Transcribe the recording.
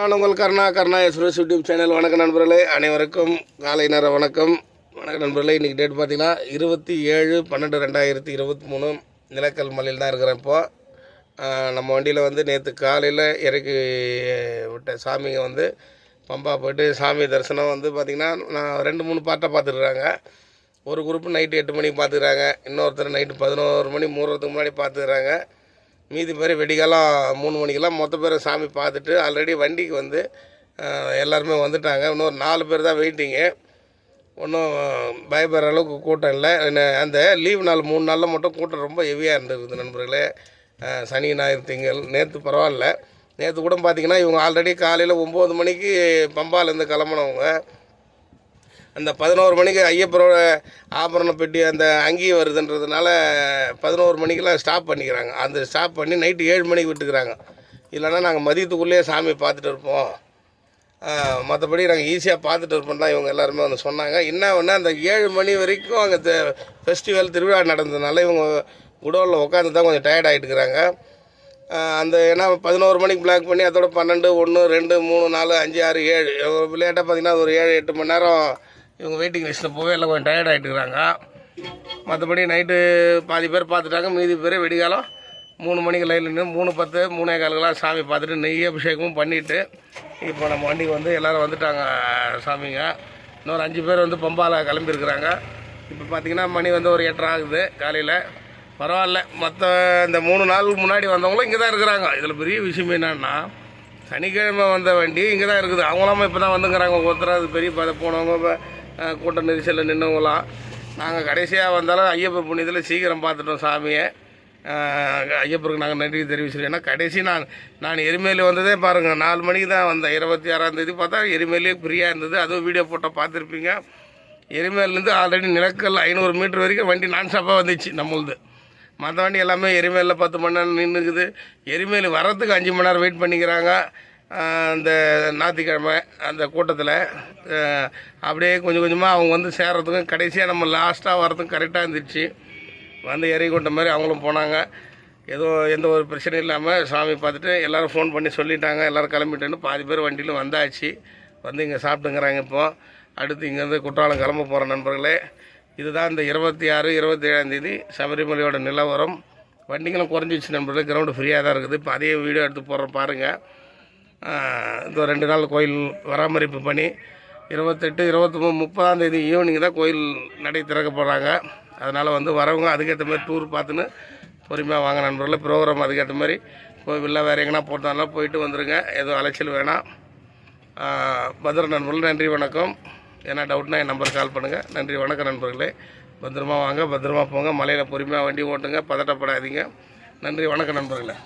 நான் உங்கள் Karuna Karuna Suresh YouTube channel. வணக்கம் நண்பர்களே. அனைவருக்கும் காலை நேர வணக்கம். வணக்கம் நண்பர்களே இன்றைக்கி டேட் பார்த்தீங்கன்னா இருபத்தி ஏழு பன்னெண்டு ரெண்டாயிரத்தி இருபத்தி மூணு நிலக்கல் மலையில் தான் இருக்கிறேன் இப்போது நம்ம வண்டியில் வந்து நேற்று காலையில் இறக்கி விட்ட சாமிங்க வந்து பம்பா போயிட்டு சாமி தரிசனம் வந்து பார்த்திங்கன்னா நான் ரெண்டு மூணு பாட்டாக பார்த்துருக்குறாங்க ஒரு குரூப் நைட்டு எட்டு மணிக்கு பார்த்துக்கிறாங்க. இன்னொருத்தர் நைட்டு பதினோரு மணி மூணுறதுக்கு முன்னாடி பார்த்துக்கிறாங்க. மீதி பேர் வெடிகாலம் மூணு மணிக்கெல்லாம் மொத்த பேர் சாமி பார்த்துட்டு ஆல்ரெடி வண்டிக்கு வந்து எல்லாருமே வந்துட்டாங்க. இன்னொரு நாலு பேர் தான் வெயிட்டிங்கு ஒன்றும் பயப்படுற அளவுக்கு கூட்டம் இல்லை. என்ன- அந்த லீவ் நாள் மூணு நாளில் மட்டும் கூட்டம் ரொம்ப ஹெவியாக இருந்திருக்குது நண்பர்களே. சனி ஞாயிறு திங்கள் நேற்று பரவாயில்ல. நேற்று கூட பார்த்தீங்கன்னா இவங்க ஆல்ரெடி காலையில் ஒம்பது மணிக்கு பம்பாலேருந்து கிளம்புனவங்க. அந்த பதினோரு மணிக்கு ஐயப்பரோட ஆபரண பெட்டி அந்த அங்கேயும் வருதுன்றதுனால பதினோரு மணிக்கெலாம் ஸ்டாப் பண்ணிக்கிறாங்க. அந்த ஸ்டாப் பண்ணி நைட்டு ஏழு மணிக்கு விட்டுக்கிறாங்க. இல்லைன்னா நாங்கள் மதியத்துக்குள்ளேயே சாமி பார்த்துட்டு இருப்போம். மற்றபடி நாங்கள் ஈஸியாக பார்த்துட்டு இருப்போம் தான் இவங்க எல்லாருமே வந்து சொன்னாங்க. என்ன ஒன்று அந்த ஏழு மணி வரைக்கும் அங்கே ஃபெஸ்டிவல் திருவிழா நடந்ததுனால இவங்க குடோனில் உட்காந்து தான் கொஞ்சம் டயர்ட் ஆகிட்டுக்கிறாங்க அந்த ஏன்னா பதினோரு மணிக்கு பிளாக் பண்ணி அதோட பன்னெண்டு ஒன்று ரெண்டு மூணு நாலு அஞ்சு ஆறு ஏழு. லேட்டாக பார்த்தீங்கன்னா ஒரு ஏழு எட்டு மணி நேரம் இவங்க வெயிட்டிங் லிஸ்ட்டில் போகவே எல்லாம் கொஞ்சம் டயர்ட் ஆகிட்டுக்கிறாங்க மற்றபடி நைட்டு பாதி பேர் பார்த்துட்டாங்க மீதி பேர் வெடிகாலம் மூணு மணிக்கு லைனில் நின்று மூணு பத்து மூணே காலுக்கெல்லாம் சாமி பார்த்துட்டு நெய் அபிஷேகமும் பண்ணிவிட்டு இப்போ நம்ம வண்டிக்கு வந்து எல்லோரும் வந்துட்டாங்க சாமிங்க. இன்னொரு அஞ்சு பேர் வந்து பம்பாவில் கிளம்பியிருக்கிறாங்க. இப்போ பார்த்தீங்கன்னா மணி வந்து ஒரு எட்டரை ஆகுது காலையில். பரவாயில்ல. மற்ற இந்த மூணு நாளுக்கு முன்னாடி வந்தவங்களும் இங்கே தான் இருக்கிறாங்க. இதில் பெரிய விஷயம் என்னன்னா சனிக்கிழமை வந்த வண்டி இங்கே தான் இருக்குது. அவங்களாம் இப்போ தான் வந்துங்கிறாங்க. ஒருத்தர் அது பெரிய போனவங்க இப்போ கூட்ட நெரிசலில் நின்றவங்களாம் நாங்கள் கடைசியாக வந்தாலும் ஐயப்ப புண்ணியத்தில் சீக்கிரம் பார்த்துட்டோம் சாமியை. ஐயப்பருக்கு நாங்கள் நன்றி தெரிவிச்சிருக்கோம் ஏன்னா கடைசி நான் நான் எரிமேலி வந்ததே பாருங்கள் நாலு மணிக்கு தான் வந்தேன். இருபத்தி ஆறாம் தேதி பார்த்தா எரிமேலியே ஃப்ரீயாக இருந்தது. அதுவும் வீடியோ போட்டோ பார்த்துருப்பீங்க. எரிமேலேருந்து ஆல்ரெடி நிலக்கல் ஐநூறு மீட்டர் வரைக்கும் வண்டி நான் ஸ்டாப்பாக வந்துச்சு நம்மளது. மற்ற வண்டி எல்லாமே எரிமேலில் பத்து மணி நேரம் நின்றுக்குது எரிமேலி வரத்துக்கு அஞ்சு மணி நேரம் வெயிட் பண்ணிக்கிறாங்க. அந்த ஞாயிற்றுக்கிழமை அந்த கூட்டத்தில் அப்படியே கொஞ்சம் கொஞ்சமாக அவங்க வந்து சேர்கிறதுக்கும் கடைசியாக நம்ம லாஸ்ட்டாக வரதுக்கும் கரெக்டாக இருந்துச்சு. வந்து இறங்கி கொண்ட மாதிரி அவங்களும் போனாங்க. ஏதோ எந்த ஒரு பிரச்சனையும் இல்லாமல் சாமி பார்த்துட்டு எல்லோரும் ஃபோன் பண்ணி சொல்லிட்டாங்க. எல்லோரும் கிளம்பிட்டேன்னு பாதி பேர் வண்டியில் வந்தாச்சு. வந்து இங்கே சாப்பிட்டுங்கிறாங்க இப்போ. அடுத்து இங்கேருந்து குற்றாலம் கிளம்ப போகிற நண்பர்களே இதுதான் இந்த இருபத்தி ஆறு இருபத்தி ஏழாந்தேதி சபரிமலையோட நிலவரம். வண்டிங்களும் குறைஞ்சிச்சு நண்பர்களே கிரவுண்டு ஃப்ரீயாக தான் இருக்குது. இப்போ அதே வீடியோ எடுத்து போடுறோம் பாருங்கள் இந்த ரெண்டு நாள் கோயில் பராமரிப்பு பண்ணி இருபத்தெட்டு இருபத்தி மூணு முப்பதாம் தேதி ஈவினிங் தான் கோயில் நடை திறக்க போகிறாங்க அதனால் வந்து வரவங்க அதுக்கேற்ற மாதிரி டூர் பார்த்துன்னு பொறுமையாக வாங்க நண்பர்களே. ப்ரோக்ராம் அதுக்கேற்ற மாதிரி கோவிலில் வேறு எங்கன்னா போட்டாலும் போயிட்டு வந்துடுங்க எதுவும் அலைச்சல் வேணாம். பத்திர நண்பர்கள் நன்றி வணக்கம். என்ன டவுட்னா என் நம்பருக்கு கால் பண்ணுங்கள் நன்றி வணக்கம் நண்பர்களே. பத்திரமா வாங்க பத்திரமா போங்க. மலையில் பொறுமையாக வண்டி ஓட்டுங்க. பதட்டப்படாதீங்க. நன்றி வணக்கம் நண்பர்களே.